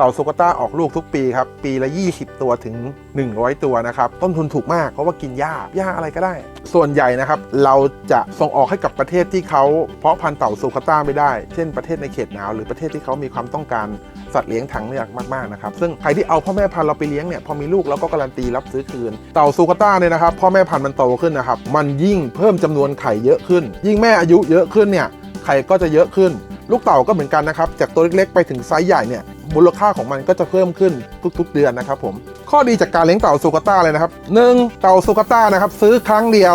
เต่าโซกาต้าออกลูกทุกปีครับ ปีละ 20 ตัวถึง 100 ตัวนะครับ ต้นทุนถูกมากเพราะว่ากินหญ้าหญ้าอะไรก็ได้ ส่วนใหญ่นะครับ เราจะส่งออกให้กับประเทศที่เขาเพาะพันธุ์เต่าโซกาต้าไม่ได้ เช่นประเทศในเขตหนาวหรือประเทศที่เขามีความต้องการสัตว์เลี้ยงถังเลือกมากๆนะครับ ซึ่งใครที่เอาพ่อแม่พันธุ์เราไปเลี้ยงเนี่ยพอมีลูกเราก็การันตีรับซื้อคืน เต่าซูกาต้าเนี่ยนะครับพ่อแม่พันธุ์มันโตขึ้นนะครับ มันยิ่งเพิ่มจำนวนไข่เยอะขึ้น ยิ่งแม่อายุเยอะขึ้นเนี่ยไข่ก็จะเยอะขึ้น ลูกเต่าก็เหมือนกันนะครับ จากตัวเล็กๆไปถึงไซส์ใหญ่เนี่ย มูลค่าของมันก็จะเพิ่มขึ้นทุก ๆ เดือนนะครับผมข้อดีจากการเลี้ยงเต่าซูกาต้าเลยนะครับหนึ่งเต่าซูกาต้านะครับซื้อครั้งเดียว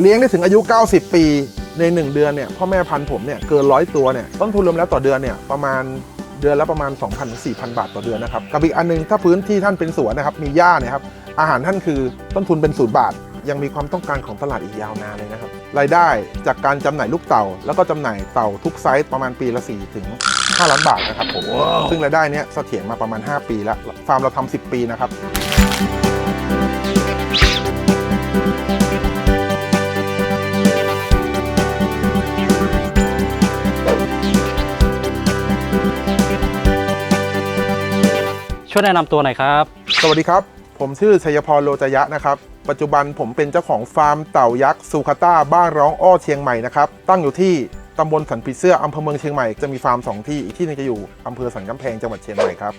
เลี้ยงได้ถึงอายุ 90 ปีใน 1 เดือนเนี่ยพ่อแม่พันธุ์ผมเนี่ยเกินร้อยตัวเนี่ยต้นทุนรวมแล้วต่อเดือนเนี่ยประมาณเดือนละประมาณ 2,000ถึง4,000 บาทต่อเดือนนะครับกับอีกอันหนึงถ้าพื้นที่ท่านเป็นสวนนะครับมีหญ้าเนี่ยครับอาหารท่านคือต้นทุนเป็นศูนย์บาท ยังมีความต้องการของตลาดอีกยาวนานเลยนะครับ รายได้จากการจำหน่ายลูกเต่า แล้วก็จำหน่ายเต่าทุกไซส์ประมาณปีละ4ถึง5ล้านบาทนะครับผมซึ่งรายได้เนี้ยเสถียรมาประมาณ 5 ปีแล้ว ฟาร์มเราทำ10 ปีนะครับช่วยแนะนำตัวหน่อยครับ สวัสดีครับ ผมชื่อชัยพรโลจยะนะครับ ปัจจุบันผมเป็นเจ้าของฟาร์มเต่ายักษ์ซูคาต้าบ้านร้องอ้อเชียงใหม่นะครับ ตั้งอยู่ที่ตำบลสันปีเสื้ออำเภอเมืองเชียงใหม่จะมีฟาร์มสองที่อีกที่หนึงจะอยู่อำเภอสันกำแพงจังหวัดเชียงใหม่ครับ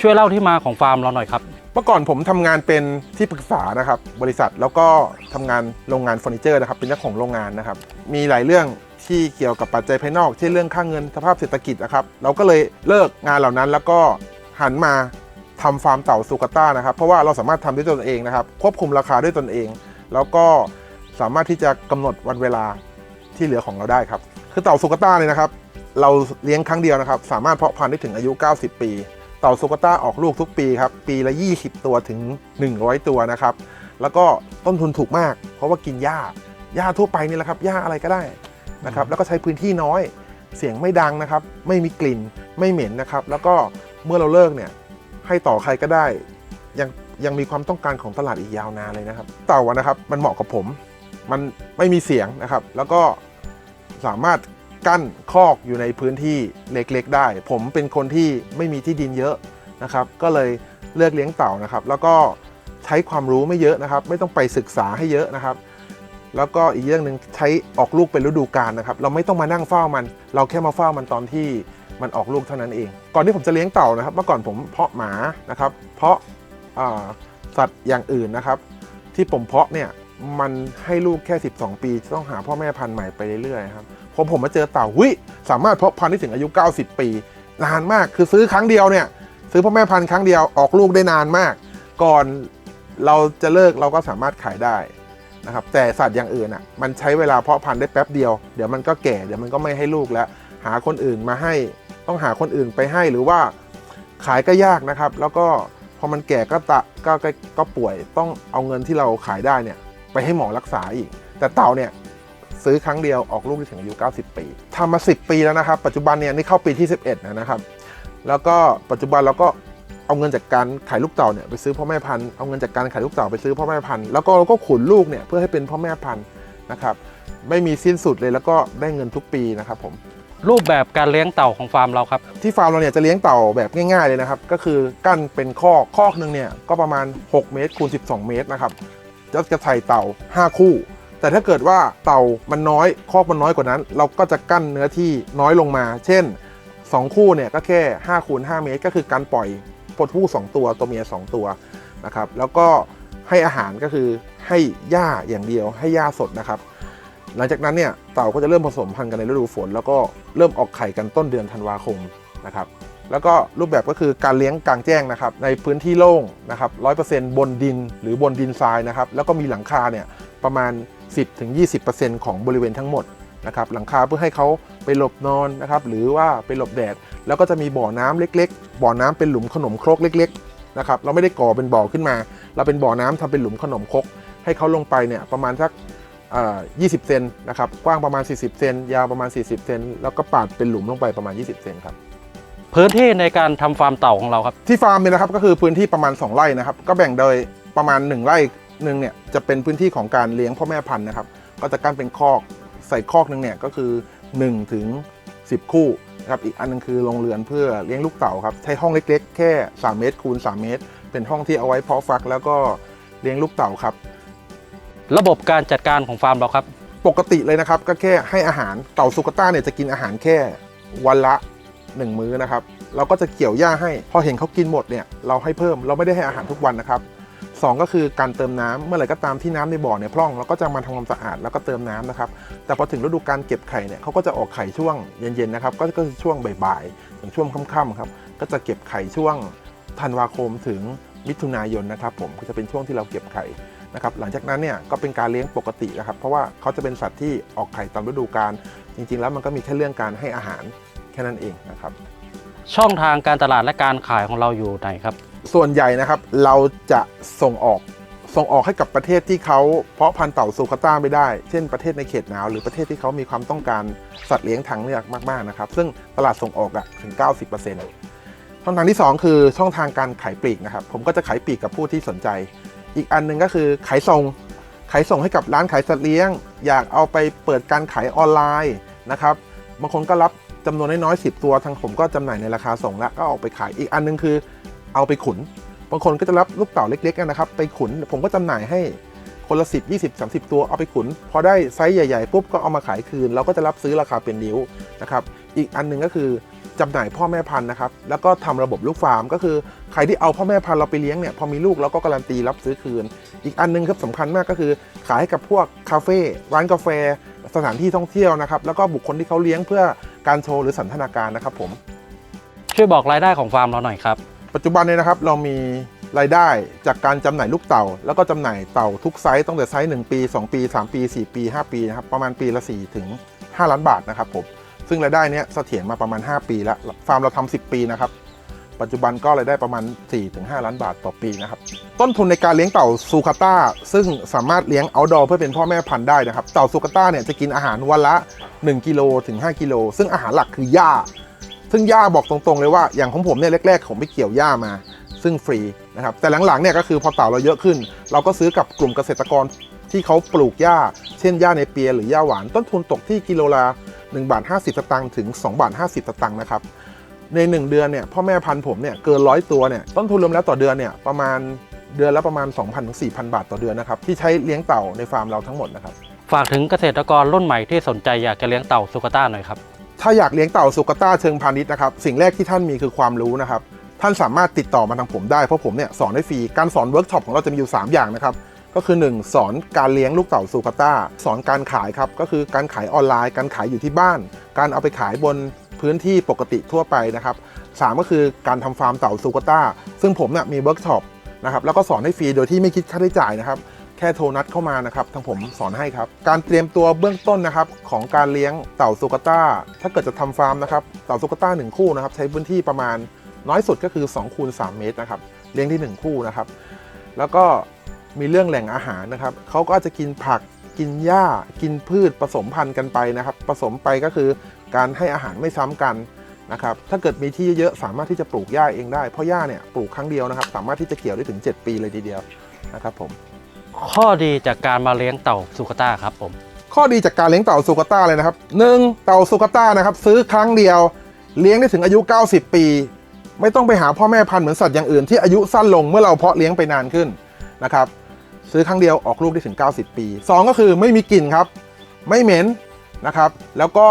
ช่วยเล่าที่มาของฟาร์มเราหน่อยครับ เมื่อก่อนผมทำงานเป็นที่ปรึกษานะครับบริษัทแล้วก็ทำงานโรงงานเฟอร์นิเจอร์นะครับเป็นเจ้าของโรงงานนะครับ มีหลายเรื่องที่เกี่ยวกับปัจจัยภายนอกเช่นเรื่องค่าเงินสภาพเศรษฐกิจนะครับเราก็เลยเลิกงานเหล่านั้นแล้วก็หันมา ทำฟาร์มเต่าซูกาต้านะครับ เพราะว่าเราสามารถทำด้วยตนเองนะครับ ควบคุมราคาด้วยตนเอง แล้วก็สามารถที่จะกำหนดวันเวลาที่เหลือของเราได้ครับ คือเต่าซูกาต้าเนี่ยนะครับ เราเลี้ยงครั้งเดียวนะครับ สามารถเพาะพันธุ์ได้ถึงอายุ 90 ปี เต่าซูกาต้าออกลูกทุกปีครับ ปีละ 20 ตัวถึง 100 ตัวนะครับ แล้วก็ต้นทุนถูกมาก เพราะว่ากินหญ้า หญ้าทั่วไปนี่แหละครับ หญ้าอะไรก็ได้นะครับ แล้วก็ใช้พื้นที่น้อย เสียงไม่ดังนะครับ ไม่มีกลิ่น ไม่เหม็นนะครับ แล้วก็เมื่อเราเลิกเนี่ย ให้ต่อใครก็ได้ ยังยังมีความต้องการของตลาดอีกยาวนานเลยนะครับ เต่าอะนะครับมันเหมาะกับผม มันไม่มีเสียงนะครับ แล้วก็สามารถกั้นคอกอยู่ในพื้นที่เล็กๆได้ ผมเป็นคนที่ไม่มีที่ดินเยอะนะครับ ก็เลยเลือกเลี้ยงเต่านะครับ แล้วก็ใช้ความรู้ไม่เยอะนะครับ ไม่ต้องไปศึกษาให้เยอะนะครับ แล้วก็อีกเรื่องหนึ่งใช้ออกลูกเป็นฤดูกาลนะครับ เราไม่ต้องมานั่งเฝ้ามัน เราแค่มาเฝ้ามันตอนที่ มันออกลูกเท่านั้นเอง ก่อนที่ผมจะเลี้ยงเต่านะครับ เมื่อก่อนผมเพาะหมานะครับ เพาะสัตว์อย่างอื่นนะครับ ที่ผมเพาะเนี่ยมันให้ลูกแค่ 12 ปีต้องหาพ่อแม่พันธุ์ใหม่ไปเรื่อยๆครับพอผมมาเจอเต่าหุยสามารถเพาะพันธุ์ได้ถึงอายุ 90 ปี นานมากคือซื้อครั้งเดียวเนี่ย ซื้อพ่อแม่พันธุ์ครั้งเดียวออกลูกได้นานมาก ก่อนเราจะเลิกเราก็สามารถขายได้นะครับแต่สัตว์อย่างอื่นอะมันใช้เวลาเพาะพันธุ์ได้แป๊บเดียว เดี๋ยวมันก็แก่เดี๋ยวมันก็ไม่ให้ลูกแล้ว หาคนอื่นมาให้ ต้องหาคนอื่นไปให้หรือว่าขายก็ยากนะครับ แล้วก็พอมันแก่ก็ตะก็ก็ก็ป่วยต้องเอาเงินที่เราขายได้เนี่ยไปให้หมอรักษาอีก แต่เต่าเนี่ยซื้อครั้งเดียวออกลูกได้ถึงอายุ 90 ปีทำมา 10 ปีแล้วนะครับ ปัจจุบันเนี่ยนี่เข้าปีที่ 11 นะครับ แล้วก็ปัจจุบันเราก็เอาเงินจากการขายลูกเต่าเนี่ยไปซื้อพ่อแม่พันธุ์เอาเงินจากการขายลูกเต่าไปซื้อพ่อแม่พันธุ์แล้วก็เราก็ขุนลูกเนี่ยเพื่อให้เป็นพ่อแม่พันธุ์นะครับ ไม่มีสิ้นสุดเลยแล้วก็ได้เงินทุกปีนะครับผม รูปแบบการเลี้ยงเต่าของฟาร์มเราครับ ที่ฟาร์มเราเนี่ยจะเลี้ยงเต่าแบบง่าย ๆเลยนะครับ ก็คือกั้นเป็นคอกคอกหนึ่งเนี่ยก็ประมาณ 6 เมตรคูณ12 เมตรนะครับจะจะใส่เต่า 5 คู่ แต่ถ้าเกิดว่าเต่ามันน้อยคอกมันน้อยกว่านั้น เราก็จะกั้นเนื้อที่น้อยลงมา เช่น 2 คู่เนี่ยก็แค่5คูณ5เมตร ก็คือการปล่อยปลดผู้ 2 ตัวตัวเมีย 2 ตัวนะครับแล้วก็ให้อาหารก็คือให้หญ้าอย่างเดียวให้หญ้าสดนะครับ หลังจากนั้นเนี่ยเต่าก็จะเริ่มผสมพันธุ์กันในฤดูฝน แล้วก็เริ่มออกไข่กันต้นเดือนธันวาคมนะครับแล้วก็รูปแบบก็คือการเลี้ยงกลางแจ้งนะครับในพื้นที่โล่งนะครับร้อยเปอร์เซ็นต์บนดินหรือบนดินทรายนะครับแล้วก็มีหลังคาเนี่ยประมาณ 10-20%ของบริเวณทั้งหมดนะครับหลังคาเพื่อให้เขาไปหลบนอนนะครับหรือว่าไปหลบแดด แล้วก็จะมีบ่อน้ำเล็ก ๆ บ่อน้ำเป็นหลุมขนมครกเล็กๆนะครับเราไม่ได้ก่อเป็นบ่อขึ้นมา เราเป็นบ่อน้ำทำเป็นหลุมขนมครก ให้เขาลงไปเนี่ยประมาณสัก 20 เซนนะครับ กว้างประมาณ 40 เซน ยาวประมาณ 40 เซน แล้วก็ปาดเป็นหลุมลงไปประมาณ 20 เซนครับ พื้นที่ในการทำฟาร์มเต่าของเราครับ ที่ฟาร์มเนี่ยนะครับก็คือพื้นที่ประมาณ 2 ไร่นะครับ ก็แบ่งโดยประมาณ 1 ไร่หนึ่งเนี่ยจะเป็นพื้นที่ของการเลี้ยงพ่อแม่พันธุ์นะครับ ก็จะกั้นเป็นคอก ใส่คอกหนึ่งเนี่ยก็คือ1ถึง10 คู่นะครับ อีกอันหนึงคือโรงเรือนเพื่อเลี้ยงลูกเต่าครับ ใช้ห้องเล็ก ๆ แค่ 3 เมตรคูณ3เมตร เป็นห้องที่เอาไว้เพาะฟักแล้วก็เลี้ยงลูกเต่าครับ ระบบการจัดการของฟาร์มเราครับ ปกติเลยนะครับก็แค่ให้อาหารเต่าสุกาต้าเนี่ยจะกินอาหารแค่วันละ 1 มื้อนะครับ เราก็จะเกี่ยวหญ้าให้ พอเห็นเขากินหมดเนี่ยเราให้เพิ่มเราไม่ได้ให้อาหารทุกวันนะครับสองก็คือการเติมน้ำเมื่อไหร่ก็ตามที่น้ำในบ่อเนี่ยพร่องเราก็จะมาทำความสะอาดแล้วก็เติมน้ำนะครับ แต่พอถึงฤดูการเก็บไข่เนี่ยเขาก็จะออกไข่ช่วงเย็นๆนะครับก็ก็คือช่วงบ่ายๆถึงช่วงค่ำๆครับก็จะเก็บไข่ช่วงธันวาคมถึงมิถุนายนนะครับ ผมก็จะเป็นช่วงที่เราเก็บไข่ นะครับหลังจากนั้นเนี่ยก็เป็นการเลี้ยงปกตินะครับ เพราะว่าเขาจะเป็นสัตว์ที่ออกไข่ตามฤดูกาลจริง ๆ แล้วมันก็มีแค่เรื่องการให้อาหารแค่นั้นเองนะครับ ช่องทางการตลาดและการขายของเราอยู่ไหนครับ ส่วนใหญ่นะครับเราจะส่งออกส่งออกให้กับประเทศที่เขาเพาะพันธุ์เต่าซูคาต้าไม่ได้ เช่นประเทศในเขตหนาว หรือประเทศที่เขามีความต้องการสัตว์เลี้ยงทางเลือกมากๆนะครับ ซึ่งตลาดส่งออกอะถึง 90%ช่องทางที่ 2 คือช่องทางการขายปลีกนะครับ ผมก็จะขายปลีกกับผู้ที่สนใจ อีกอันหนึ่งก็คือขายส่ง ขายส่งให้กับร้านขายสัตว์เลี้ยง อยากเอาไปเปิดการขายออนไลน์นะครับบางคนก็รับจำนวนน้อยๆ10ตัวทางผมก็จำหน่ายในราคาส่งแล้วก็เอาไปขายอีกอันหนึงคือ เอาไปขุน บางคนก็จะรับลูกเต่าเล็กๆนะครับ ไปขุนผมก็จำหน่ายให้คนละ 10 20 30 ตัวเอาไปขุน พอได้ไซส์ใหญ่ๆปุ๊บก็เอามาขายคืน เราก็จะรับซื้อราคาเป็นนิ้วนะครับ อีกอันหนึงก็คือ จำหน่ายพ่อแม่พันธุ์นะครับ แล้วก็ทำระบบลูกฟาร์ม ก็คือใครที่เอาพ่อแม่พันธุ์เราไปเลี้ยงเนี่ยพอมีลูกเราก็การันตีรับซื้อคืน อีกอันหนึงครับสำคัญมากก็คือ ขายให้กับพวกคาเฟ่ร้านกาแฟ สถานที่ท่องเที่ยวนะครับ แล้วก็บุคคลที่เขาเลี้ยงเพื่อการโชว์หรือสันทนาการนะครับผมช่วยบอกรายได้ของฟาร์มเราหน่อยครับ ปัจจุบันเนี่ยนะครับเรามีรายได้จากการจำหน่ายลูกเต่า แล้วก็จำหน่ายเต่าทุกไซส์ตั้งแต่ไซส์1ปี 2 ปี 3 ปี 4 ปี 5 ปีนะครับประมาณปีละ4ถึง 5 ล้านบาทนะครับผม ซึ่งรายได้เนี้ยเสถียรมาประมาณ 5 ปีแล้วฟาร์มเราทำ10 ปีนะครับ ปัจจุบันก็รายได้ประมาณ 4-5 ล้านบาทต่อปีนะครับ ต้นทุนในการเลี้ยงเต่าซูคาต้า ซึ่งสามารถเลี้ยงเอาดอเพื่อเป็นพ่อแม่พันธุ์ได้นะครับ เต่าซูคาต้าเนี่ยจะกินอาหารวันละ 1กิโลถึง 5 กิโล ซึ่งอาหารหลักคือหญ้า ซึ่งหญ้าบอกตรงๆเลยว่า อย่างของผมเนี่ยแรกๆ ผมไปเกี่ยวหญ้ามา ซึ่งฟรีนะครับ แต่หลังๆเนี่ยก็คือพอเต่าเราเยอะขึ้น เราก็ซื้อกับกลุ่มเกษตรกรที่เขาปลูกหญ้า เช่นหญ้าในเปียหรือหญ้าหวาน ต้นทุนตกที่กิโลละ 1บาท50สตางค์ถึง2บาท50สตางค์นะครับใน 1 เดือนเนี่ยพ่อแม่พันธุ์ผมเนี่ยเกินร้อยตัวเนี่ยต้นทุนรวมแล้วต่อเดือนเนี่ยประมาณเดือนละประมาณ 2,000ถึง4,000 บาทต่อเดือนนะครับที่ใช้เลี้ยงเต่าในฟาร์มเราทั้งหมดนะครับฝากถึงเกษตรกรรุ่นใหม่ที่สนใจอยากจะเลี้ยงเต่าสุกาต้าหน่อยครับถ้าอยากเลี้ยงเต่าสุกาต้าเชิงพาณิชย์นะครับสิ่งแรกที่ท่านมีคือความรู้นะครับท่านสามารถติดต่อมาทางผมได้เพราะผมเนี่ยสอนได้ฟรีการสอนเวิร์กช็อปของเราจะมีอยู่ 3 อย่างนะครับ ก็คือ 1 สอนการเลี้ยงลูกเต่าสุกาต้า สอนการขายครับ ก็คือการขายออนไลน์ การขายอยู่ที่บ้าน การเอาไปขายบนพื้นที่ปกติทั่วไปนะครับสามก็คือการทำฟาร์มเต่าสุกาต้า ซึ่งผมเนี่ยมีเวิร์กช็อปนะครับแล้วก็สอนให้ฟรีโดยที่ไม่คิดค่าใช้จ่ายนะครับแค่โทรนัดเข้ามานะครับทางผมสอนให้ครับ การเตรียมตัวเบื้องต้นนะครับของการเลี้ยงเต่าสุกาต้า ถ้าเกิดจะทำฟาร์มนะครับเต่าสุกาต้า1คู่นะครับใช้พื้นที่ประมาณน้อยสุดก็คือ2คูณ3เมตรนะครับเลี้ยงที่ 1 คู่นะครับ แล้วก็ มีเรื่องแหล่งอาหารนะครับเขาก็จะกินผักกินหญ้า กินพืชผสมพันธุ์กันไปนะครับ ผสมไปก็คือการให้อาหารไม่ซ้ำกันนะครับ ถ้าเกิดมีที่เยอะๆสามารถที่จะปลูกหญ้าเองได้ เพราะหญ้าเนี่ยปลูกครั้งเดียวนะครับ สามารถที่จะเกี่ยวได้ถึง 7 ปีเลยทีเดียวนะครับผม ข้อดีจากการมาเลี้ยงเต่าสุกาต้าครับผม ข้อดีจากการเลี้ยงเต่าสุกาต้าเลยนะครับหนึ่งเต่าสุกาต้านะครับซื้อครั้งเดียว เลี้ยงได้ถึงอายุ 90 ปี ไม่ต้องไปหาพ่อแม่พันธุ์เหมือนสัตว์อย่างอื่นที่อายุสั้นลงเมื่อเราเพาะเลี้ยงไปนานขึ้นนะครับ ซื้อครั้งเดียวออกลูกได้ถึง 90 ปี 2 ก็คือไม่มีกลิ่นครับ ไม่เหม็นนะครับ แล้วก็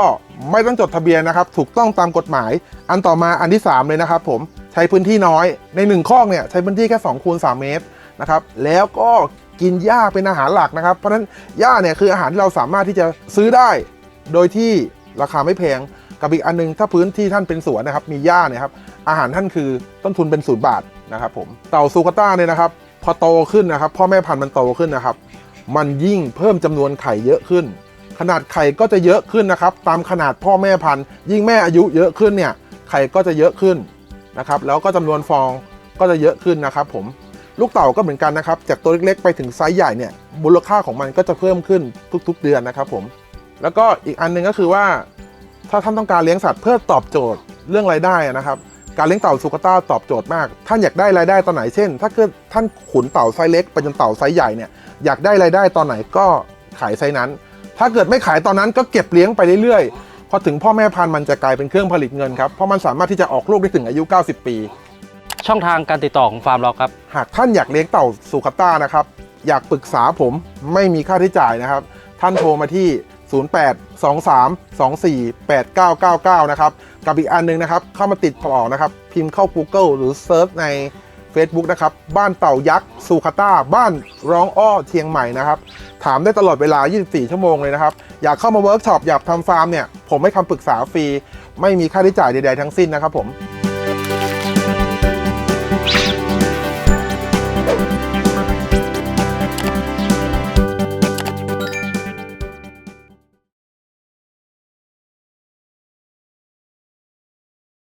ไม่ต้องจดทะเบียนนะครับ ถูกต้องตามกฎหมาย อันต่อมาอันที่ 3 เลยนะครับ ผมใช้พื้นที่น้อยใน 1คอกเนี่ยใช้พื้นที่แค่2คูณ3เมตรนะครับ แล้วก็กินหญ้าเป็นอาหารหลักนะครับ เพราะฉะนั้นหญ้าเนี่ยคืออาหารที่เราสามารถที่จะซื้อได้ โดยที่ราคาไม่แพงกับอีกอันหนึงถ้าพื้นที่ท่านเป็นสวนนะครับ มีหญ้าเนี่ยครับอาหารท่านคือต้นทุนเป็นศูนย์บาทนะครับผมเต่าซูกาต้าเนี่ยนะครับ อโตขึ้นนะครับ พ่อแม่พันธุ์มันโตขึ้นนะครับ มันยิ่งเพิ่มจำนวนไข่เยอะขึ้น ขนาดไข่ก็จะเยอะขึ้นนะครับ ตามขนาดพ่อแม่พันธุ์ ยิ่งแม่อายุเยอะขึ้นเนี่ยไข่ก็จะเยอะขึ้นนะครับ แล้วก็จำนวนฟองก็จะเยอะขึ้นนะครับ ผมลูกเต่าก็เหมือนกันนะครับ จากตัวเล็กๆ ไปถึงไซส์ใหญ่เนี่ยมูลค่าของมันก็จะเพิ่มขึ้นทุก ๆ เดือนนะครับ ผม แล้วก็อีกอันหนึงก็คือว่า ถ้าท่านต้องการเลี้ยงสัตว์เพื่อตอบโจทย์เรื่องรายได้นะครับ การเลี้ยงเต่าสุกาต้าตอบโจทย์มาก ท่านอยากได้รายได้ตอนไหนเช่น ถ้าเกิดท่านขุนเต่าไซส์เล็กไปจนเต่าไซส์ใหญ่เนี่ยอยากได้รายได้ตอนไหนก็ขายไซส์นั้น ถ้าเกิดไม่ขายตอนนั้นก็เก็บเลี้ยงไปเรื่อยพอถึงพ่อแม่พันธุ์มันจะกลายเป็นเครื่องผลิตเงินครับ เพราะมันสามารถที่จะออกลูกได้ถึงอายุ 90 ปี ช่องทางการติดต่อของฟาร์มเราครับ หากท่านอยากเลี้ยงเต่าสุขต้านะครับอยากปรึกษาผมไม่มีค่าใช้จ่ายนะครับ ท่านโทรมาที่ 0823248999 นะครับ กับอีกอันหนึงนะครับ เข้ามาติดต่อนะครับ พิมพ์เข้า Google หรือเซิร์ชใน Facebook นะครับ บ้านเต่ายักษ์สุขต้าบ้านร้องอ้อเชียงใหม่นะครับ ถามได้ตลอดเวลา 24 ชั่วโมงเลยนะครับ อยากเข้ามาเวิร์กช็อปอยากทำฟาร์มเนี่ย ผมให้คำปรึกษาฟรี ไม่มีค่าใช้จ่ายใดๆทั้งสิ้นนะครับผม